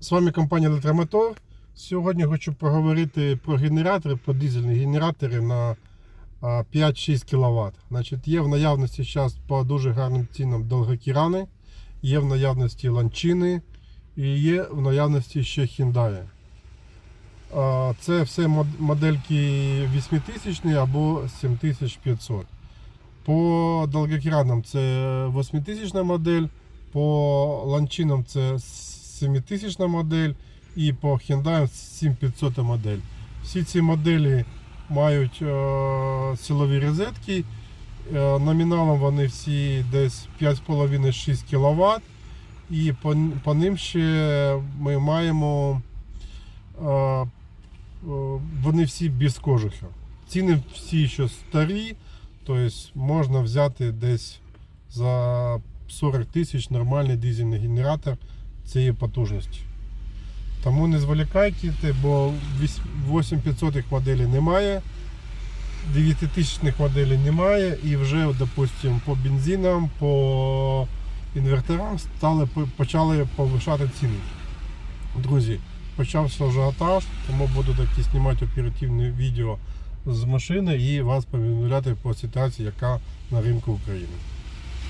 З вами компанія Електромотор. Сьогодні хочу поговорити про генератори, про дизельні генератори на 5-6 кВт. Значить, є в наявності зараз по дуже гарним цінам довгокірани, є в наявності ланчини і є в наявності ще. А, Це все модельки 8000 або 7500. По довгокіранам це 8000 модель, по ланчинам це 7000 модель і по Hyundai 7500 модель. Всі ці моделі мають е, силові розетки. Е, номіналом вони всі десь 5,5-6 кВт. І по, по ним ще ми маємо е, вони всі без кожуха. Ціни всі ще старі, тобто можна взяти десь за 40 тисяч нормальний дизельний генератор цієї потужності. Тому не зволікайте, бо 8500 моделей немає, 9000 моделей немає і вже, допустимо, по бензинам, по інверторам стали, почали повишати ціни. Друзі, почався ажіотаж, тому буду такі знімати оперативне відео з машини і вас повідомляти по ситуації, яка на ринку України.